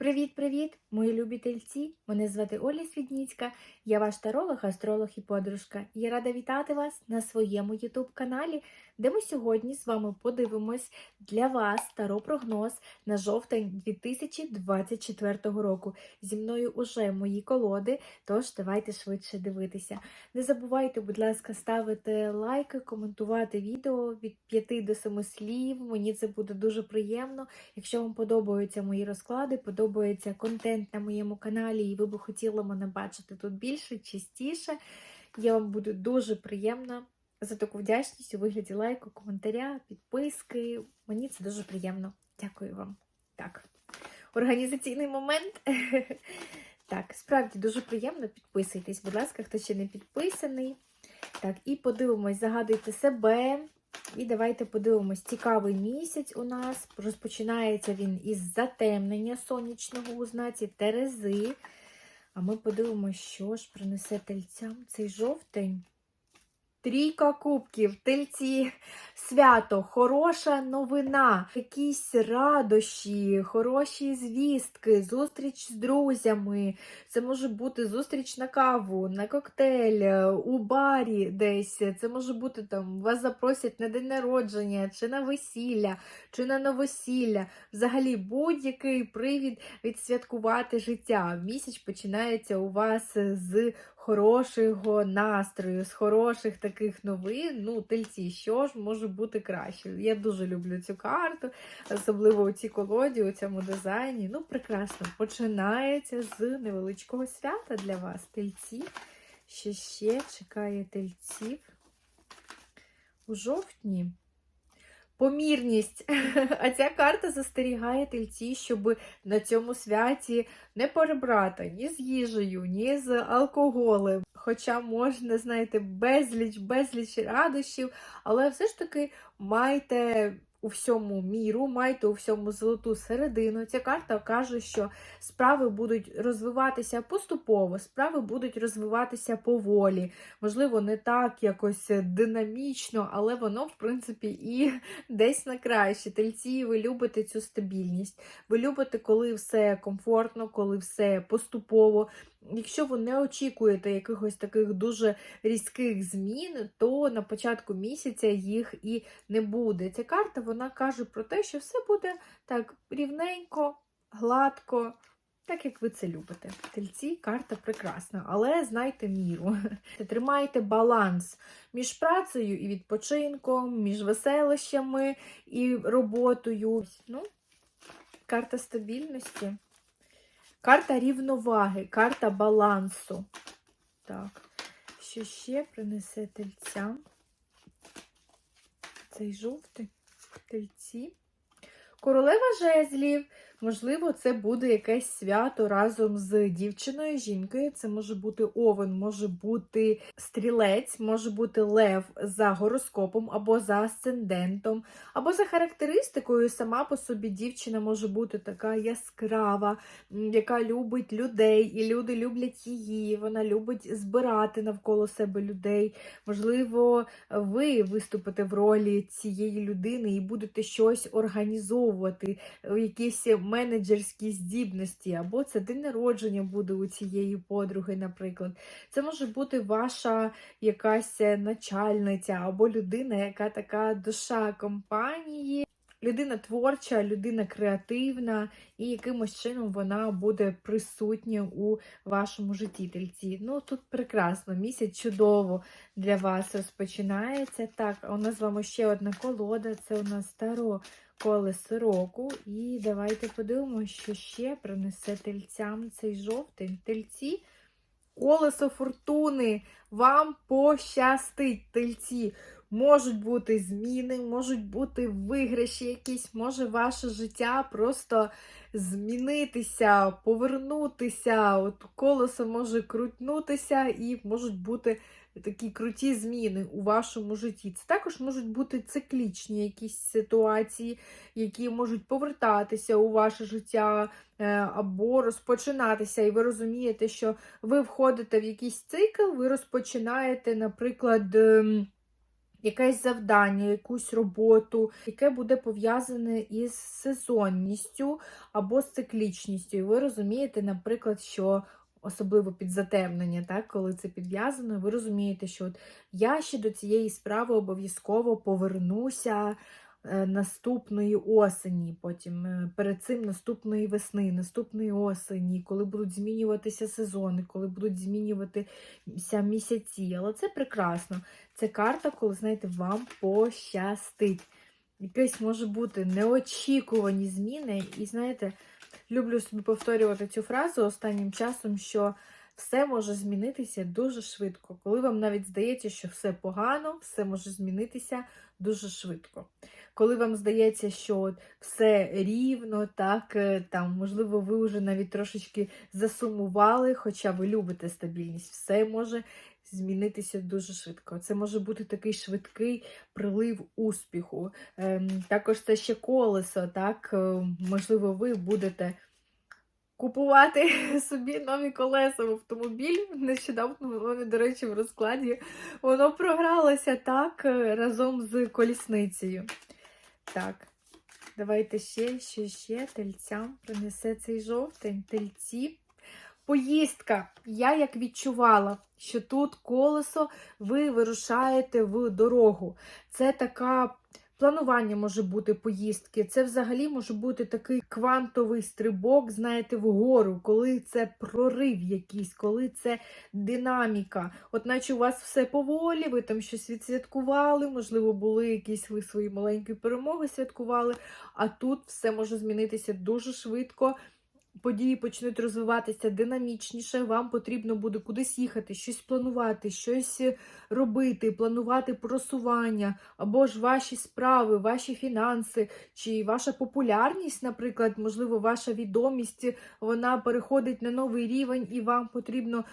Привіт-привіт, мої любі тельці! Мене звати Оля Свідніцька, я ваш таролог, астролог і подружка. Я рада вітати вас на своєму ютуб-каналі, де ми сьогодні з вами подивимось для вас таро-прогноз на жовтень 2024 року. Зі мною уже мої колоди, тож давайте швидше дивитися. Не забувайте, будь ласка, ставити лайки, коментувати відео від 5 до 7 слів. Мені це буде дуже приємно. Якщо вам подобаються мої розклади, подобається контент на моєму каналі, і ви б хотіли мене бачити тут більше, частіше, я вам буду дуже приємна за таку вдячність у вигляді лайку, коментаря, підписки. Мені це дуже приємно. Дякую вам. Так, організаційний момент. Так, справді дуже приємно. Підписуйтесь, будь ласка, хто ще не підписаний. Так, і подивимось, загадуйте себе. І давайте подивимось, цікавий місяць у нас. Розпочинається він із затемнення сонячного у знаці Терези. А ми подивимось, що ж принесе тельцям цей жовтень. Трійка кубків, тельці, свято, хороша новина, якісь радощі, хороші звістки, зустріч з друзями. Це може бути зустріч на каву, на коктейль, у барі десь. Це може бути там, вас запросять на день народження, чи на весілля, чи на новосілля. Взагалі будь-який привід відсвяткувати життя. Місяць починається у вас з хорошого настрою, з хороших таких новин. Ну, тельці, що ж може бути краще? Я дуже люблю цю карту, особливо у цій колоді, у цьому дизайні. Ну, прекрасно. Починається з невеличкого свята для вас. Тельці. Що ще чекає тельців у жовтні. Помірність. А ця карта застерігає тельці, щоб на цьому святі не перебрати ні з їжею, ні з алкоголем. Хоча можна, знаєте, безліч, безліч радощів, але все ж таки майте у всьому міру, майте у всьому золоту середину. Ця карта каже, що справи будуть розвиватися поступово, справи будуть розвиватися поволі. Можливо, не так якось динамічно, але воно, в принципі, і десь на краще. Тельці, ви любите цю стабільність. Ви любите, коли все комфортно, коли все поступово. Якщо ви не очікуєте якихось таких дуже різких змін, то на початку місяця їх і не буде. Ця карта вона каже про те, що все буде так рівненько, гладко. Так, як ви це любите. Тельці карта прекрасна, але знайте міру. Тримайте баланс між працею і відпочинком, між веселищами і роботою. Ну, Карта стабільності. Карта рівноваги, карта балансу. Так, що ще принесе тельцям? Цей жовтий тельці. Королева жезлів. Можливо, це буде якесь свято разом з дівчиною, жінкою. Це може бути овен, може бути стрілець, може бути лев за гороскопом або за асцендентом, або за характеристикою. Сама по собі дівчина може бути така яскрава, яка любить людей, і люди люблять її. Вона любить збирати навколо себе людей. Можливо, ви виступите в ролі цієї людини і будете щось організовувати, якісь менеджерські здібності, або це день народження буде у цієї подруги, наприклад. Це може бути ваша якась начальниця, або людина, яка така душа компанії. Людина творча, людина креативна, і якимось чином вона буде присутня у вашому житті тельці. Ну, тут прекрасно, місяць чудово для вас розпочинається. Так, у нас з вами ще одна колода, це у нас Таро колесо року. І давайте подивимося, що ще принесе тельцям цей жовтень. Тельці, колесо фортуни. Вам пощастить, тельці. Можуть бути зміни, можуть бути виграші якісь, може ваше життя просто змінитися, повернутися. От колесо може крутнутися і можуть бути такі круті зміни у вашому житті. Це також можуть бути циклічні якісь ситуації, які можуть повертатися у ваше життя е, або розпочинатися. І ви розумієте, що ви входите в якийсь цикл, ви розпочинаєте, наприклад. Якесь завдання, якусь роботу, яке буде пов'язане із сезонністю або з циклічністю. І ви розумієте, наприклад, що особливо під затемнення, так, коли це підв'язано, ви розумієте, що от я ще до цієї справи обов'язково повернуся наступної осені, потім е, перед цим наступної весни, наступної осені, коли будуть змінюватися сезони, коли будуть змінюватися місяці. Але це прекрасно. Це карта, коли, знаєте, вам пощастить. Якесь може бути неочікувані зміни, і знаєте, люблю собі повторювати цю фразу останнім часом, що все може змінитися дуже швидко. Коли вам навіть здається, що все погано, все може змінитися дуже швидко. Коли вам здається, що все рівно, так, е, там, можливо, ви вже навіть трошечки засумували, хоча ви любите стабільність, все може змінитися дуже швидко. Це може бути такий швидкий прилив успіху. Ем, також це ще колесо, так, е, можливо, ви будете купувати собі нові колеса в автомобіль. Нещодавно вони, до речі, в розкладі воно програлося так е, разом з колісницею. Так, давайте ще, ще, ще тельцям принесе цей жовтень. Тельці. Поїздка. Я як відчувала, що тут колесо ви вирушаєте в дорогу. Це така планування може бути поїздки. Це взагалі може бути такий квантовий стрибок, знаєте, вгору, коли це прорив якийсь, коли це динаміка. От наче у вас все поволі, ви там щось відсвяткували, можливо, були якісь ви свої маленькі перемоги святкували, а тут все може змінитися дуже швидко. Події почнуть розвиватися динамічніше, вам потрібно буде кудись їхати, щось планувати, щось робити, планувати просування, або ж ваші справи, ваші фінанси, чи ваша популярність, наприклад, можливо, ваша відомість, вона переходить на новий рівень, і вам потрібно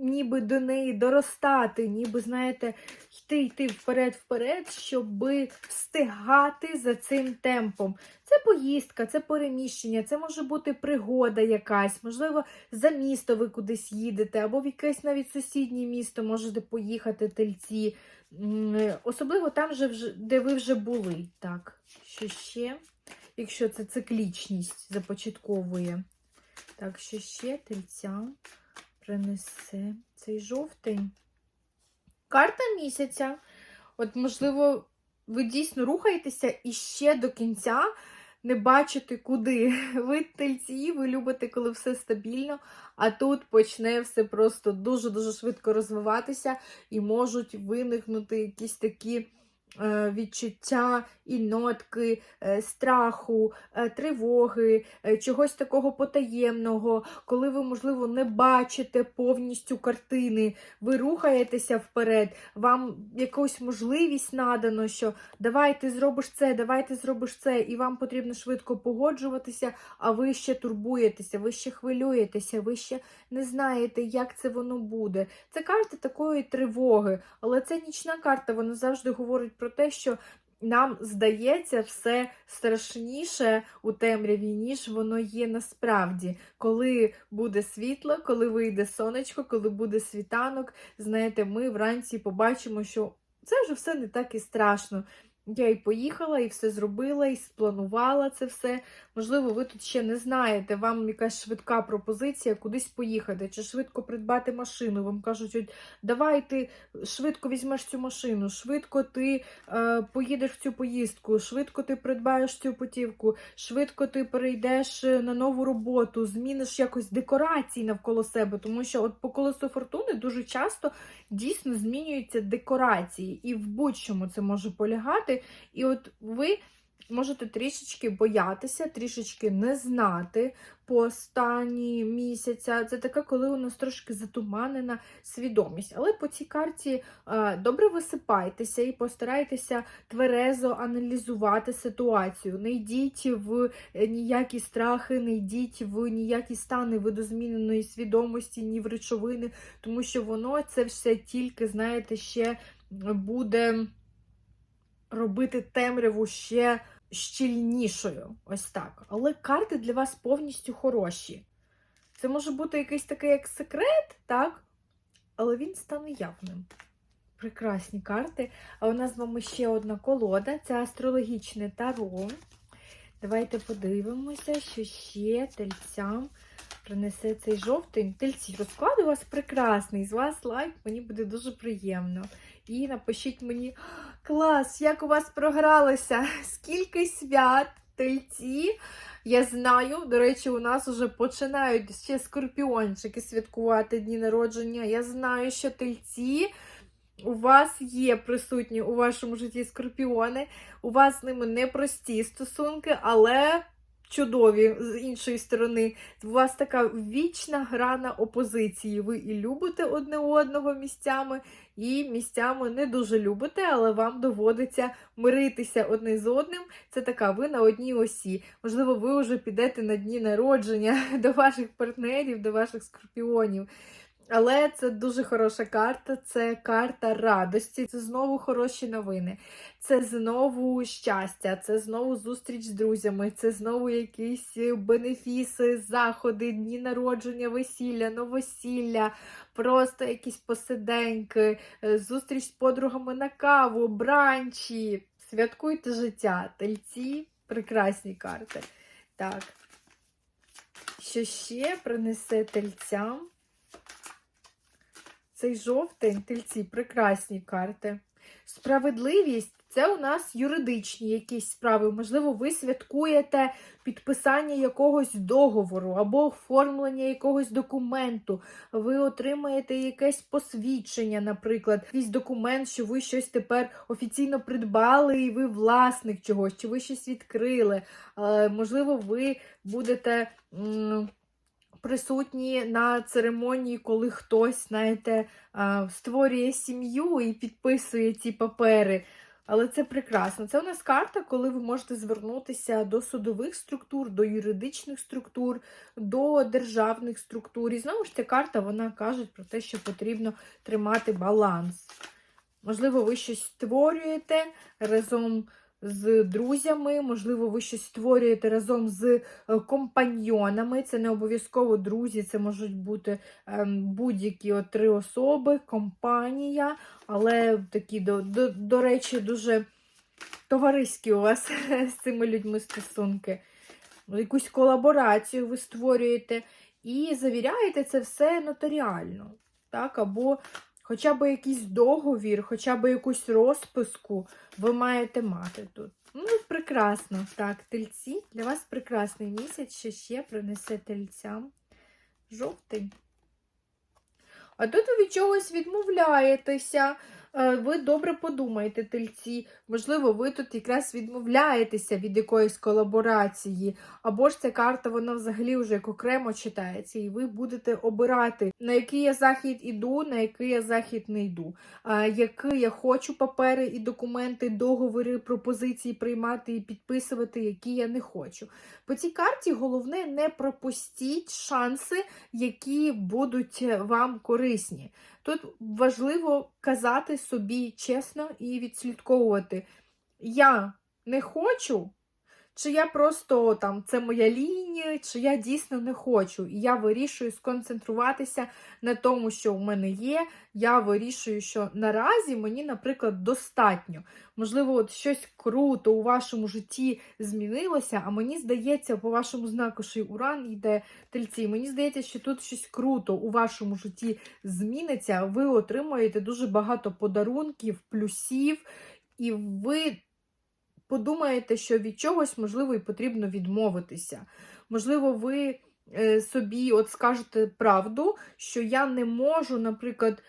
ніби до неї доростати, ніби, знаєте, йти йти вперед-вперед, щоб встигати за цим темпом. Це поїздка, це переміщення, це може бути пригода якась, можливо, за місто ви кудись їдете, або в якесь навіть сусіднє місто можете поїхати тельці. Особливо там, де ви вже були. Так, що ще? Якщо це циклічність започатковує. Так, що ще тельця принесе цей жовтень. Карта місяця. От, можливо, ви дійсно рухаєтеся і ще до кінця не бачите куди. Ви тельці, ви любите, коли все стабільно, а тут почне все просто дуже-дуже швидко розвиватися і можуть виникнути якісь такі. Е, Відчуття і нотки е, страху, е, тривоги, чогось такого потаємного, коли ви, можливо, не бачите повністю картини, ви рухаєтеся вперед, вам якусь можливість надано, що давай ти зробиш це, давай ти зробиш це, і вам потрібно швидко погоджуватися, а ви ще турбуєтеся, ви ще хвилюєтеся, ви ще не знаєте, як це воно буде. Це карта такої тривоги, але це нічна карта, вона завжди говорить про те, що. Нам здається все страшніше у темряві, ніж воно є насправді. Коли буде світло, коли вийде сонечко, коли буде світанок, знаєте, ми вранці побачимо, що це вже все не так і страшно. Я і поїхала, і все зробила, і спланувала це все. Можливо, ви тут ще не знаєте, вам якась швидка пропозиція кудись поїхати, чи швидко придбати машину. Вам кажуть, от, давай ти швидко візьмеш цю машину, швидко ти е, поїдеш в цю поїздку, швидко ти придбаєш цю путівку, швидко ти перейдеш е, на нову роботу, зміниш якось декорації навколо себе. Тому що от по колесу фортуни дуже часто дійсно змінюються декорації, і в будь-чому це може полягати. І от ви можете трішечки боятися, трішечки не знати по останні місяця. Це таке, коли у нас трошки затуманена свідомість. Але по цій карті е, добре висипайтеся і постарайтеся тверезо аналізувати ситуацію. Не йдіть в ніякі страхи, не йдіть в ніякі стани видозміненої свідомості, ні в речовини, тому що воно це все тільки, знаєте, ще буде робити темряву ще щільнішою. Ось так. Але карти для вас повністю хороші. Це може бути якийсь такий як секрет, так? Але він стане явним. прекрасні карти. А у нас з вами ще одна колода це астрологічне таро. Давайте подивимося, що ще тельцям принесе цей жовтень. Тельці, розклад у вас прекрасний. З вас лайк, мені буде дуже приємно. І напишіть мені, клас, як у вас програлося, скільки свят, тельці. Я знаю, до речі, у нас вже починають ще скорпіончики святкувати дні народження. Я знаю, що тельці у вас є присутні у вашому житті скорпіони, у вас з ними непрості стосунки, але чудові з іншої сторони. У вас така вічна гра на опозиції. Ви і любите одне одного місцями, і місцями не дуже любите, але вам доводиться миритися одне з одним. Це така ви на одній осі. Можливо, ви вже підете на дні народження до ваших партнерів, до ваших скорпіонів. Але це дуже хороша карта, це карта радості, це знову хороші новини, це знову щастя, це знову зустріч з друзями, це знову якісь бенефіси, заходи, дні народження, весілля, новосілля, просто якісь посиденьки, е, зустріч з подругами на каву, бранчі. Святкуйте життя, тельці, прекрасні карти. Так. Що ще принесе тельцям? Цей жовтень, тельці, прекрасні карти. Справедливість це у нас юридичні якісь справи. Можливо, ви святкуєте підписання якогось договору або оформлення якогось документу. Ви отримаєте якесь посвідчення, наприклад, якийсь документ, що ви щось тепер офіційно придбали, і ви власник чогось, чи ви щось відкрили. Е, Можливо, ви будете. Присутні на церемонії, коли хтось, знаєте, створює сім'ю і підписує ці папери. Але це прекрасно. Це у нас карта, коли ви можете звернутися до судових структур, до юридичних структур, до державних структур. І знову ж ця карта вона каже про те, що потрібно тримати баланс. Можливо, ви щось створюєте разом з друзями, можливо, ви щось створюєте разом з е, компаньйонами. Це не обов'язково друзі, це можуть бути ем, будь-які три особи, компанія, але такі, до, до, до речі, дуже товариські у вас з цими людьми стосунки. Якусь колаборацію ви створюєте і завіряєте це все нотаріально. Так? Або хоча б якийсь договір, хоча б якусь розписку ви маєте мати тут. Ну, прекрасно. Так, тельці, для вас прекрасний місяць, що ще принесе тельцям жовтий. А тут ви від чогось відмовляєтеся. Е, Ви добре подумайте, тельці. Можливо, ви тут якраз відмовляєтеся від якоїсь колаборації, або ж ця карта, вона взагалі вже як окремо читається, і ви будете обирати, на який я захід іду, на який я захід не йду. А, Який я хочу папери і документи, договори, пропозиції приймати і підписувати, які я не хочу. По цій карті головне не пропустіть шанси, які будуть вам корисні. Тут важливо казати собі чесно і відслідковувати. Я не хочу, чи я просто там це моя лінія, чи я дійсно не хочу. І я вирішую сконцентруватися на тому, що в мене є. Я вирішую, що наразі мені, наприклад, достатньо. Можливо, от щось круто у вашому житті змінилося, а мені здається, по вашому знаку, що уран йде тельці. Мені здається, що тут щось круто у вашому житті зміниться. Ви отримаєте дуже багато подарунків, плюсів, і ви подумаєте, що від чогось, можливо, і потрібно відмовитися. Можливо, ви е, собі от скажете правду, що я не можу, наприклад,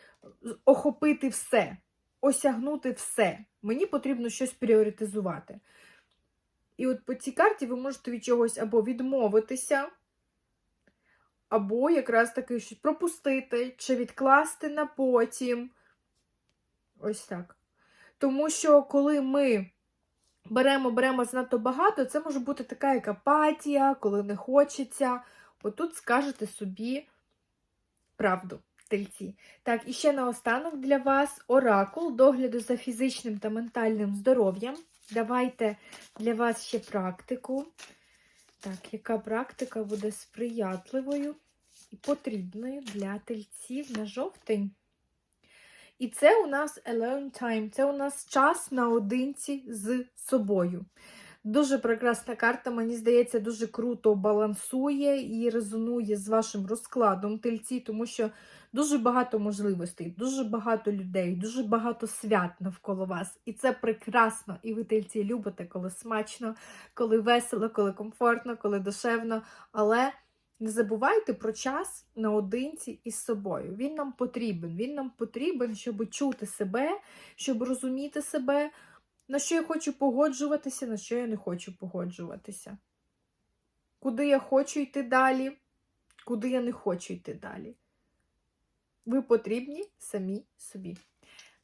охопити все, осягнути все. Мені потрібно щось пріоритизувати. І от по цій карті ви можете від чогось або відмовитися, або якраз таки щось пропустити, чи відкласти на потім. Ось так. Тому що коли ми беремо, беремо занадто багато, це може бути така як апатія, коли не хочеться. Отут скажете собі правду, тельці. Так, і ще наостанок для вас оракул догляду за фізичним та ментальним здоров'ям. Давайте для вас ще практику. Так, яка практика буде сприятливою і потрібною для тельців на жовтень? І це у нас alone time, це у нас час наодинці з собою. Дуже прекрасна карта, мені здається, дуже круто балансує і резонує з вашим розкладом тельці, тому що дуже багато можливостей, дуже багато людей, дуже багато свят навколо вас. І це прекрасно. І ви тельці любите, коли смачно, коли весело, коли комфортно, коли душевно. Але не забувайте про час наодинці із собою. Він нам потрібен. Він нам потрібен, щоб чути себе, щоб розуміти себе, на що я хочу погоджуватися, на що я не хочу погоджуватися. Куди я хочу йти далі, куди я не хочу йти далі. Ви потрібні самі собі.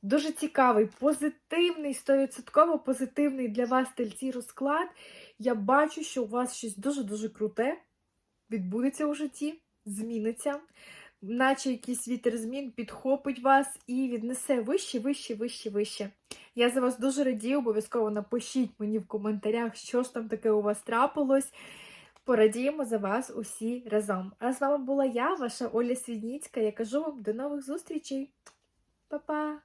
Дуже цікавий, позитивний, 100% позитивний для вас тельці розклад. Я бачу, що у вас щось дуже-дуже круте відбудеться у житті, зміниться, наче якийсь вітер змін підхопить вас і віднесе вище, вище, вище, вище. Я за вас дуже радію, обов'язково напишіть мені в коментарях, що ж там таке у вас трапилось. Порадіємо за вас усі разом. А з вами була я, ваша Оля Свідніцька. Я кажу вам до нових зустрічей. Па-па!